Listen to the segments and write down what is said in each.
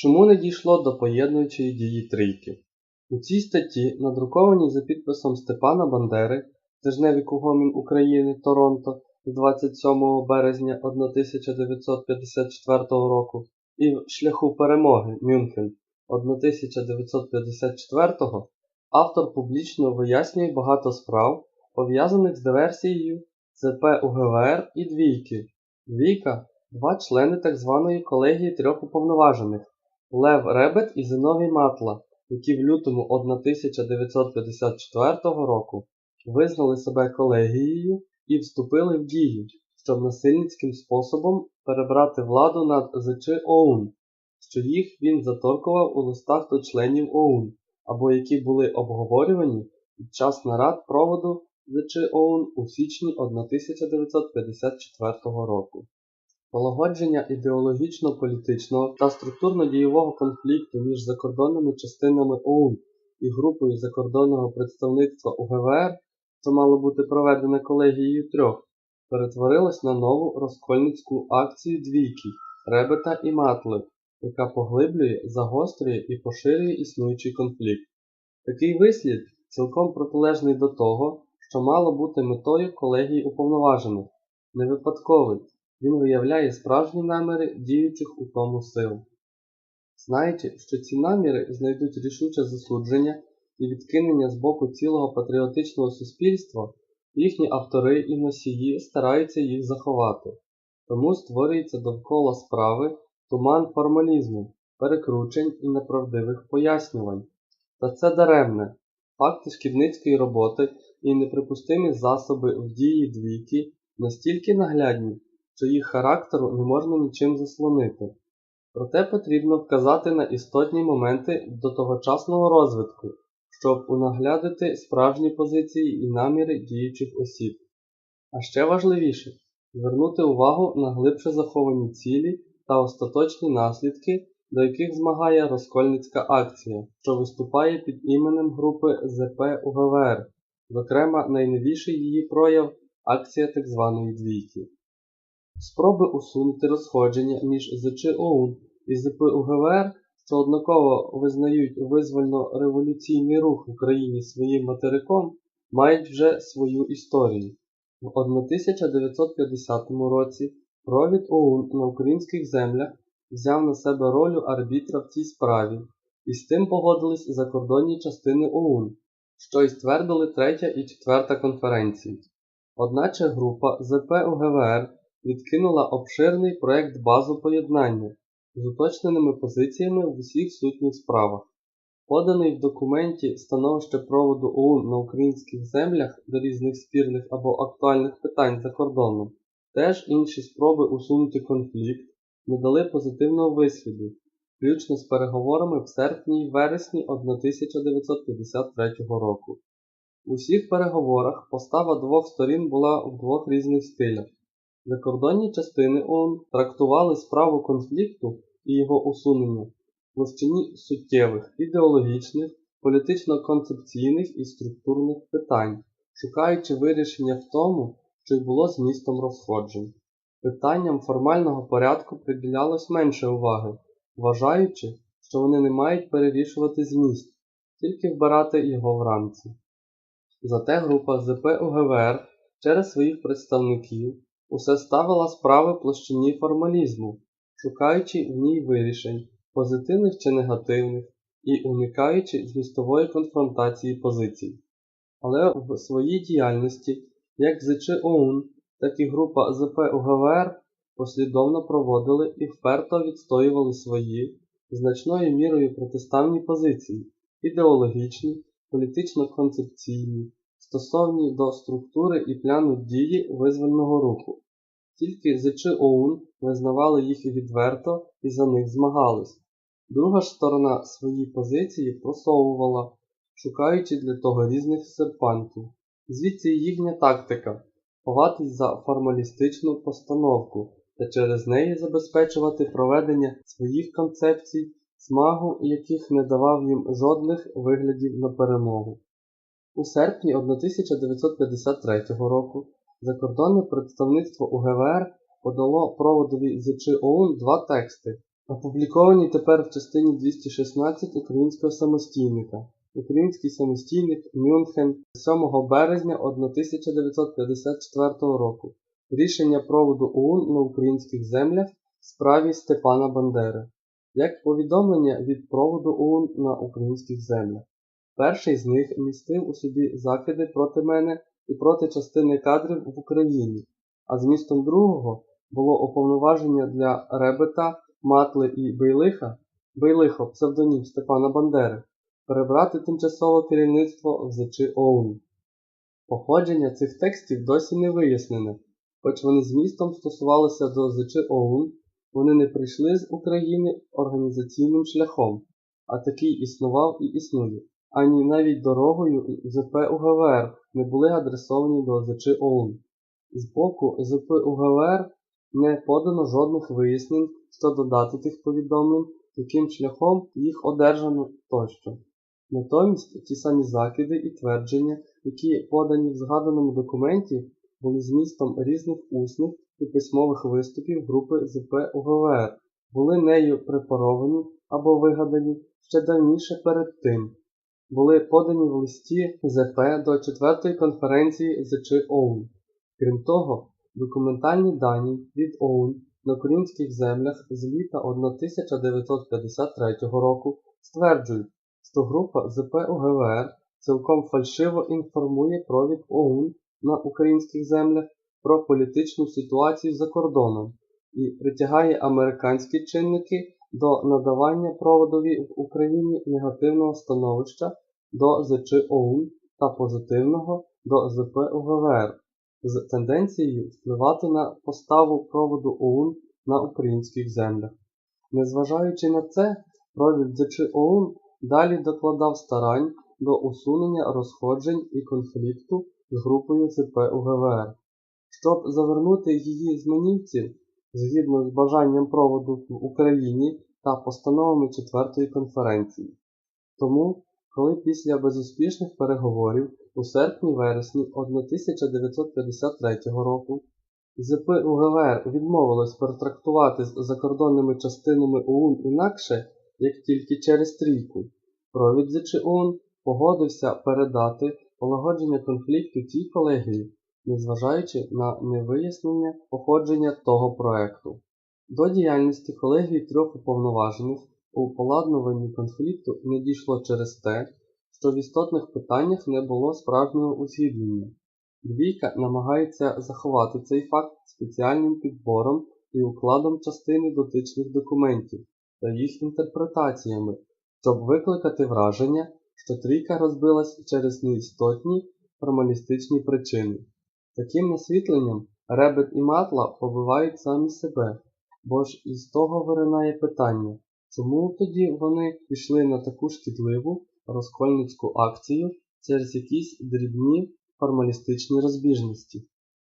Чому не дійшло до поєднуючої дії трійки? У цій статті, надрукованій за підписом Степана Бандери, тижневі Кугомін України Торонто з 27 березня 1954 року і в Шляху перемоги Мюнхен 1954 автор публічно вияснює багато справ, пов'язаних з диверсією ЦП УГВР і двійки. Двійка два члени так званої колегії трьох уповноважених Лев Ребет і Зиновій Матла, які в лютому 1954 року визнали себе колегією і вступили в дію, щоб насильницьким способом перебрати владу над ЗЧ ОУН, що їх він заторкував у листах до членів ОУН, або які були обговорювані під час нарад проводу ЗЧ ОУН у січні 1954 року. Полагодження ідеологічно-політичного та структурно-дійового конфлікту між закордонними частинами ОУН і групою закордонного представництва УГВР, що мало бути проведене колегією трьох, перетворилось на нову розкольницьку акцію двійки Ребета і Матли, яка поглиблює, загострює і поширює існуючий конфлікт. Такий вислід цілком протилежний до того, що мало бути метою колегії уповноважених, не випадковий. Він виявляє справжні наміри діючих у тому сил. Знаючи, що ці наміри знайдуть рішуче засудження і відкинення з боку цілого патріотичного суспільства, їхні автори і носії стараються їх заховати. Тому створюється довкола справи туман формалізму, перекручень і неправдивих пояснювань. Та це даремне. Факти шкідницької роботи і неприпустимі засоби в дії двійки настільки наглядні, що їх характеру не можна нічим заслонити. Проте потрібно вказати на істотні моменти до тогочасного розвитку, щоб унаглядити справжні позиції і наміри діючих осіб. А ще важливіше звернути увагу на глибше заховані цілі та остаточні наслідки, до яких змагає розкольницька акція, що виступає під іменем групи ЗП УГВР, зокрема найновіший її прояв акція так званої двійки. Спроби усунути розходження між ЗЧ ОУН і ЗП УГВР, що однаково визнають визвольно-революційний рух в Україні своїм материком, мають вже свою історію. В 1950 році провід ОУН на українських землях взяв на себе роль арбітра в цій справі, і з тим погодились закордонні частини ОУН, що й ствердили третя і четверта конференції. Одначе група ЗП УГВР відкинула обширний проект базу поєднання з уточненими позиціями в усіх сутніх справах. Поданий в документі становище проводу ОУН на українських землях до різних спірних або актуальних питань за кордоном, теж інші спроби усунути конфлікт не дали позитивного висліду, включно з переговорами в серпні й вересні 1953 року. У всіх переговорах постава двох сторін була в двох різних стилях. Закордонні частини ООН трактували справу конфлікту і його усунення в площині суттєвих, ідеологічних, політично-концепційних і структурних питань, шукаючи вирішення в тому, що й було змістом розходжень. Питанням формального порядку приділялось менше уваги, вважаючи, що вони не мають перерішувати зміст, тільки вбирати його вранці. Зате група ЗП УГВР через своїх представників усе ставила справи площині формалізму, шукаючи в ній вирішень, позитивних чи негативних, і уникаючи змістової конфронтації позицій. Але в своїй діяльності, як ЗЧ ОУН, так і група ЗП УГВР послідовно проводили і вперто відстоювали свої, значною мірою протиставні позиції, ідеологічні, політично-концепційні, стосовні до структури і плану дії визвольного руху. Тільки ЗЧ ОУН визнавали їх відверто і за них змагались. Друга ж сторона свої позиції просовувала, шукаючи для того різних серпантів. Звідси їхня тактика ховатись за формалістичну постановку та через неї забезпечувати проведення своїх концепцій, смагу яких не давав їм жодних виглядів на перемогу. У серпні 1953 року закордонне представництво УГВР подало проводові ЗЧ ОУН два тексти, Опубліковані тепер в частині 216 українського самостійника. Український самостійник Мюнхен 7 березня 1954 року. Рішення проводу ОУН на українських землях в справі Степана Бандери. Як повідомлення від проводу ОУН на українських землях. Перший з них містив у собі закиди проти мене і проти частини кадрів в Україні, а змістом другого було уповноваження для Ребета, Матли і Бейлиха, Бейлихо, псевдонім Степана Бандери, перебрати тимчасове керівництво в ЗЧ ОУН. Походження цих текстів досі не вияснене, хоч вони змістом стосувалися до ЗЧ ОУН, вони не прийшли з України організаційним шляхом, а такий існував і існує, ані навіть дорогою ЗП УГВР не були адресовані до ЗЧ ОУН. З боку ЗП УГВР не подано жодних вияснень щодо дати тих повідомлень, яким шляхом їх одержано тощо. Натомість ті самі закиди і твердження, які подані в згаданому документі, були змістом різних усних і письмових виступів групи ЗП УГВР, були нею препаровані або вигадані ще давніше перед тим, були подані в листі ЗП до 4-ї конференції ЗЧ ОУН. Крім того, документальні дані від ОУН на українських землях з літа 1953 року стверджують, що група ЗП УГВР цілком фальшиво інформує провід ОУН на українських землях про політичну ситуацію за кордоном і притягає американські чинники до надавання проводові в Україні негативного становища до ЗЧ ОУН та позитивного до ЗП УГВР з тенденцією впливати на поставу проводу ОУН на українських землях. Незважаючи на це, провід ЗЧ ОУН далі докладав старань до усунення розходжень і конфлікту з групою ЗП УГВР. Щоб завернути її зманівців згідно з бажанням проводу в Україні та постановами 4-ї конференції. Тому, коли після безуспішних переговорів у серпні-вересні 1953 року ЗП УГВР відмовилось перетрактувати з закордонними частинами ОУН інакше, як тільки через трійку, провід ОУН погодився передати полагодження конфлікту тій колегії, незважаючи на невияснення походження того проекту. До діяльності колегії трьох уповноважених у поладнуванні конфлікту не дійшло через те, що в істотних питаннях не було справжнього узгідження. Двійка намагається заховати цей факт спеціальним підбором і укладом частини дотичних документів та їх інтерпретаціями, щоб викликати враження, що трійка розбилась через неістотні формалістичні причини. Таким насвітленням Ребет і Матла побивають самі себе, бо ж із того виринає питання, чому тоді вони пішли на таку шкідливу розкольницьку акцію через якісь дрібні формалістичні розбіжності.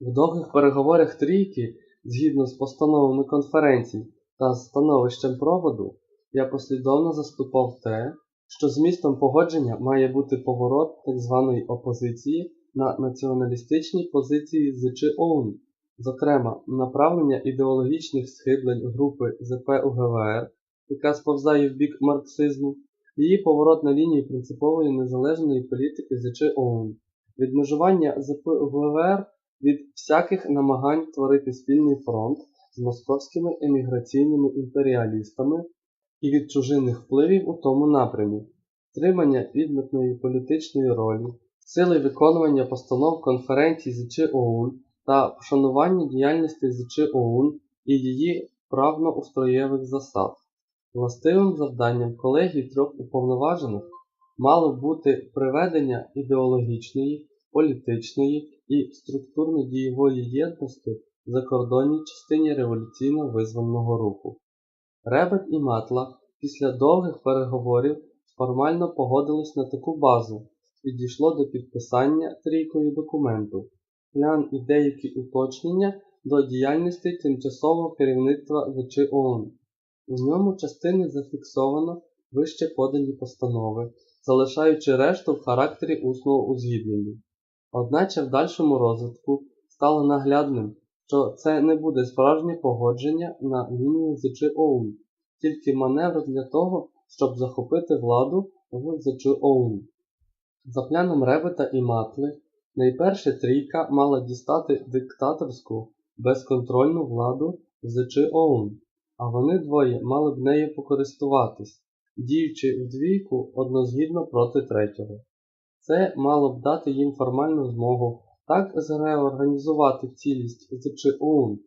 В довгих переговорах трійки, згідно з постановами конференцій та становищем проводу, я послідовно заступав те, що змістом погодження має бути поворот так званої опозиції на націоналістичні позиції ЗЧ ОУН, зокрема направлення ідеологічних схиблень групи ЗП УГВР, яка сповзає в бік марксизму, її поворот на лінії принципової незалежної політики ЗЧ ОУН, відмежування ЗП УГВР від всяких намагань творити спільний фронт з московськими еміграційними імперіалістами і від чужинних впливів у тому напрямі, тримання відмітної політичної ролі, сили виконування постанов конференцій ЗЧ ОУН та вшанування діяльності ЗЧ ОУН і її правно-устроєвих засад. Властивим завданням колегії трьох уповноважених мало бути приведення ідеологічної, політичної і структурно-дієвої єдності в закордонній частині революційно-визвольного руху. Ребет і Матла після довгих переговорів формально погодились на таку базу і дійшло до підписання трійкою документу, план і деякі уточнення до діяльності тимчасового керівництва ВЧ ООН. У ньому частини зафіксовано вище подані постанови, залишаючи решту в характері усного узгіднення. Одначе в дальшому розвитку стало наглядним, що це не буде справжнє погодження на лінії ЗЧ ОУН, тільки маневр для того, щоб захопити владу в ЗЧОУН. За планом Ребета і Матли, найперше трійка мала дістати диктаторську, безконтрольну владу в ЗЧОУН, а вони двоє мали б нею покористуватись, діючи в двійку однозгідно проти третього. Це мало б дати їм формальну змогу так зреорганізувати цілість ЗЧОУН,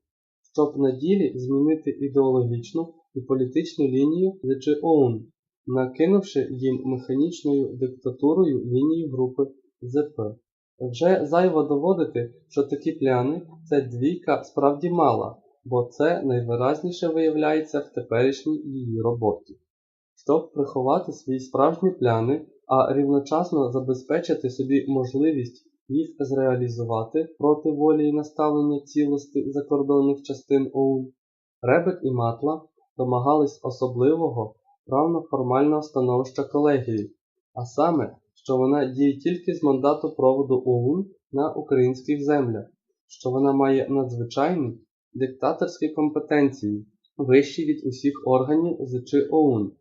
щоб на ділі змінити ідеологічну і політичну лінію ЗЧОУН, накинувши їм механічною диктатурою лінію групи ЗП. Вже зайво доводити, що такі пляни це двійка справді мала, бо це найвиразніше виявляється в теперішній її роботі. Щоб приховати свої справжні пляни, а рівночасно забезпечити собі можливість їх зреалізувати проти волі і наставлення цілості закордонних частин ОУН, Ребет і Матла домагались особливого правно-формального становища колегії, а саме, що вона діє тільки з мандату проводу ОУН на українських землях, що вона має надзвичайні диктаторські компетенції, вищі від усіх органів ЗЧ ОУН,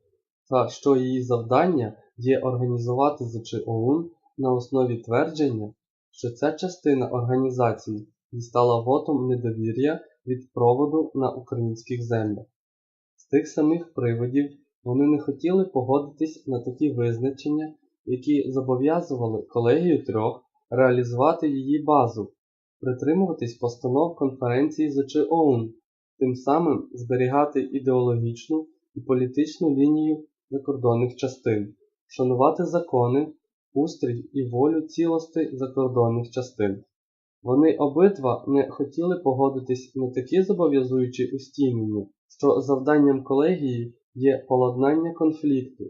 та що її завдання є організувати ЗЧ ОУН на основі твердження, що ця частина організації дістала вотом недовір'я від проводу на українських землях. З тих самих приводів вони не хотіли погодитись на такі визначення, які зобов'язували колегію трьох реалізувати її базу, притримуватись постанов конференції ЗЧ ОУН, тим самим зберігати ідеологічну і політичну лінію закордонних частин, шанувати закони, устрій і волю цілостей закордонних частин. Вони обидва не хотіли погодитись на такі зобов'язуючі устійнення, що завданням колегії є поладнання конфлікту,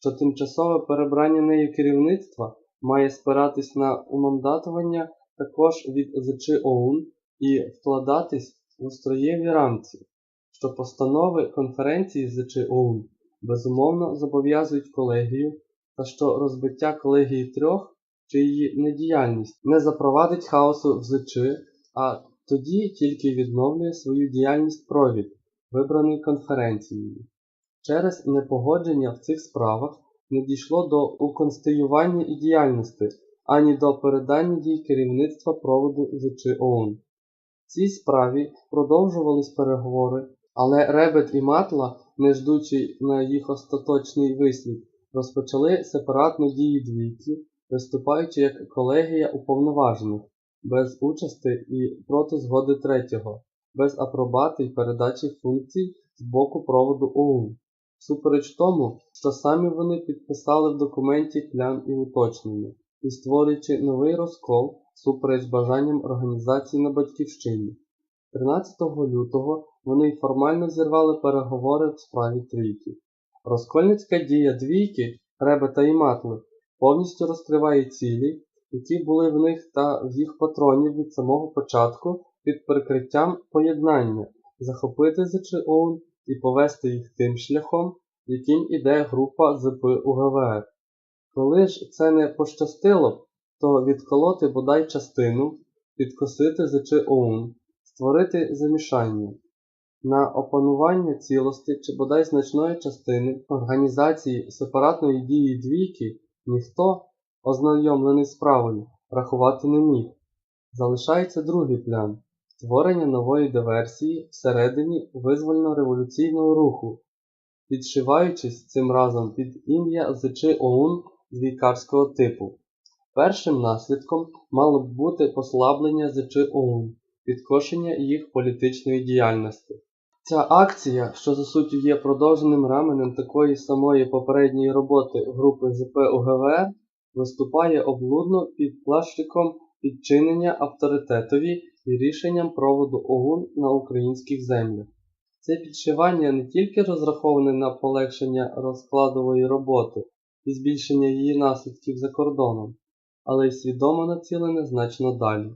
що тимчасове перебрання нею керівництва має спиратись на умандатування також від ЗЧ ОУН і вкладатись в устроєві рамці, що постанови конференції ЗЧ ОУН безумовно зобов'язують колегію та що розбиття колегії трьох чи її недіяльність не запровадить хаосу в ЗЧ, а тоді тільки відновлює свою діяльність провід, вибраний конференцією. Через непогодження в цих справах не дійшло до уконституювання і діяльності, ані до передання дій керівництва проводу ЗЧ ООН. В цій справі продовжувались переговори, але Ребет і Матла, не ждучи на їх остаточний вислід, розпочали сепаратну дію двійки, виступаючи як колегія уповноважених, без участі і проти згоди третього, без апробати й передачі функцій з боку проводу ОУН. Супереч тому, що самі вони підписали в документі план і уточнення, і створюючи новий розкол супереч бажанням організації на Батьківщині. 13 лютого вони й формально зірвали переговори в справі трійки. Розкольницька дія двійки, Ребета і Матли повністю розкриває цілі, які були в них та в їх патронів від самого початку під прикриттям поєднання, захопити ЗЧОН і повести їх тим шляхом, яким іде група ЗП УГВР. Коли ж це не пощастило, то відколоти бодай частину, підкосити ЗЧОУН, створити замішання. На опанування цілості чи бодай значної частини організації сепаратної дії двійки ніхто, ознайомлений справою, рахувати не міг. Залишається другий план створення нової диверсії всередині визвольно-революційного руху, підшиваючись цим разом під ім'я ЗЧ ОУН двійкарського типу. Першим наслідком мало б бути послаблення ЗЧ ОУН, підкошення їх політичної діяльності. Ця акція, що за суттю є продовженим раменем такої самої попередньої роботи групи ЗП УГВР, виступає облудно під плащиком підчинення авторитетові і рішенням проводу ОГУН на українських землях. Це підшивання не тільки розраховане на полегшення розкладової роботи і збільшення її наслідків за кордоном, але й свідомо націлене значно далі.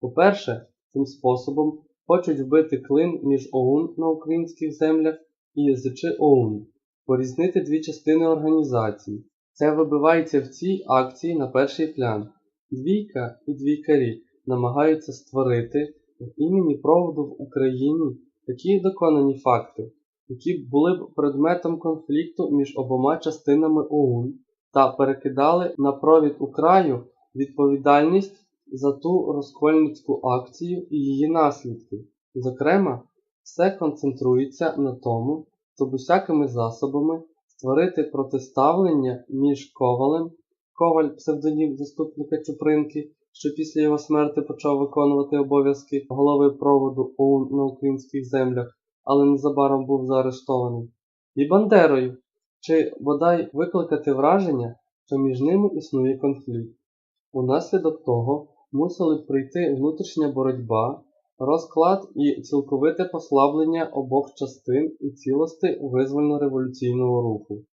По-перше, цим способом хочуть вбити клин між ОУН на українських землях і ЗЧ ОУН, порізнити дві частини організації. Це вибивається в цій акції на перший план. Двійка і двійкарі намагаються створити в імені проводу в Україні такі доконані факти, які були б предметом конфлікту між обома частинами ОУН та перекидали на провід у краю відповідальність за ту розкольницьку акцію і її наслідки. Зокрема, все концентрується на тому, щоб усякими засобами створити протиставлення між Ковалем, Коваль псевдонім заступника Чупринки, що після його смерти почав виконувати обов'язки голови проводу ОУН на українських землях, але незабаром був заарештований, і Бандерою, чи бодай викликати враження, що між ними існує конфлікт. Унаслідок того мусили прийти внутрішня боротьба, розклад і цілковите послаблення обох частин і цілості визвольно-революційного руху.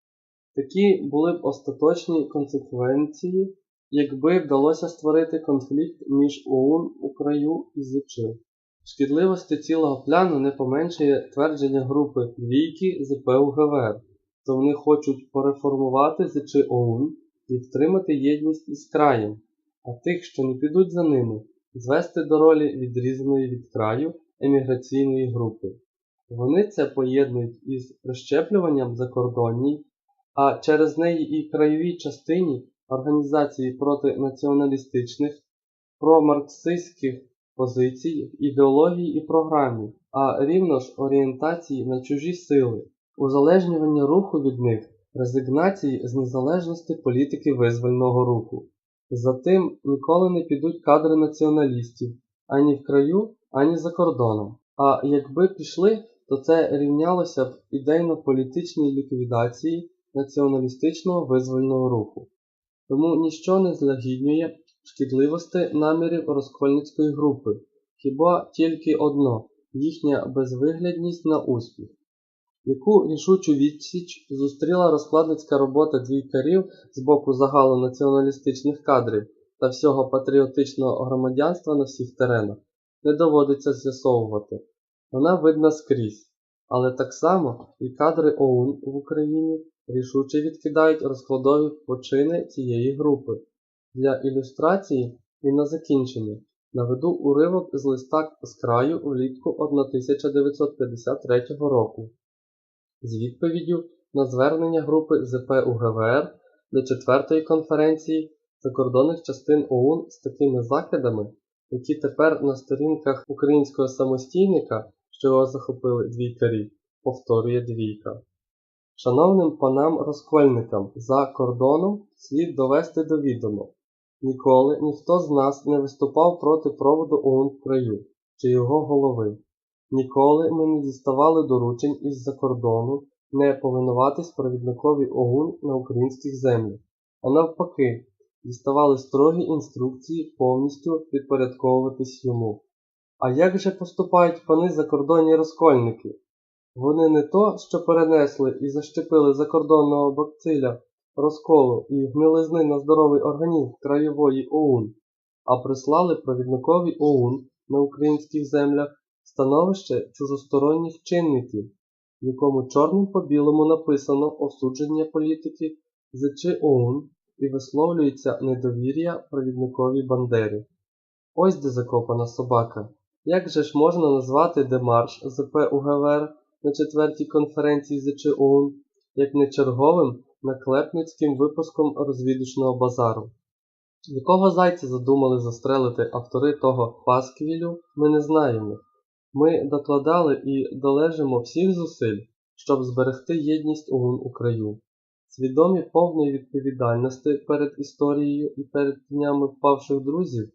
Такі були б остаточні консеквенції, якби вдалося створити конфлікт між ОУН Украю і ЗЧ. Шкідливості цілого пляну не поменшує твердження групи двійки ЗПУ ГВР, то вони хочуть пореформувати ЗЧ ОУН і втримати єдність із краєм, а тих, що не підуть за ними, звести до ролі відрізаної від краю еміграційної групи. Вони це поєднують із прищеплюванням закордонній, а через неї і краєвій частині організації проти націоналістичних, промарксистських позицій, ідеології і програмі, а рівно ж орієнтації на чужі сили, узалежнювання руху від них, резигнації з незалежності політики визвольного руху. Затим ніколи не підуть кадри націоналістів ані в краю, ані за кордоном. А якби пішли, то це рівнялося б ідейно-політичній ліквідації націоналістичного визвольного руху. Тому ніщо не злагіднює шкідливості намірів розкольницької групи, хіба тільки одно їхня безвиглядність на успіх. Яку рішучу відсіч зустріла розкладницька робота двійкарів з боку загалу націоналістичних кадрів та всього патріотичного громадянства на всіх теренах, не доводиться з'ясовувати. Вона видна скрізь, але так само і кадри ОУН в Україні рішуче відкидають розкладові почини цієї групи. Для ілюстрації і на закінчення наведу уривок з листа з краю влітку 1953 року з відповіддю на звернення групи ЗП УГВР до 4-ї конференції закордонних частин ОУН з такими закидами, які тепер на сторінках українського самостійника, що його захопили двійкарі, повторює двійка. Шановним панам розкольникам за кордоном слід довести до відома. Ніколи ніхто з нас не виступав проти проводу ОУН в краю чи його голови. Ніколи ми не діставали доручень із-за кордону не повинуватись провідникові ОУН на українських землях, а навпаки, діставали строгі інструкції повністю підпорядковуватись йому. А як же поступають пани закордонні розкольники? Вони не то, що перенесли і защепили закордонного бакциля розколу і гнилизни на здоровий організм краєвої ОУН, а прислали провідникові ОУН на українських землях становище чужосторонніх чинників, в якому чорним по білому написано осудження політики ЗЧ ОУН і висловлюється недовір'я провідниковій Бандері. Ось де закопана собака. Як же ж можна назвати демарш ЗП УГВР на четвертій конференції ЗЧ ОУН як не черговим наклепницьким випуском розвідочного базару? Якого зайця задумали застрелити автори того пасквілю, ми не знаємо. Ми докладали і долежимо всіх зусиль, щоб зберегти єдність ОУН у краю. Свідомі повної відповідальності перед історією і перед днями впавших друзів,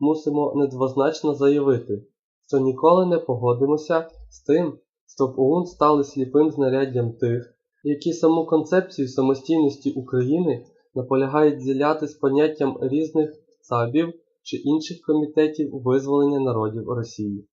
мусимо недвозначно заявити, що ніколи не погодимося з тим, щоб ОУН стали сліпим знаряддям тих, які саму концепцію самостійності України наполягають зіляти з поняттям різних ЦАБів чи інших комітетів визволення народів Росії.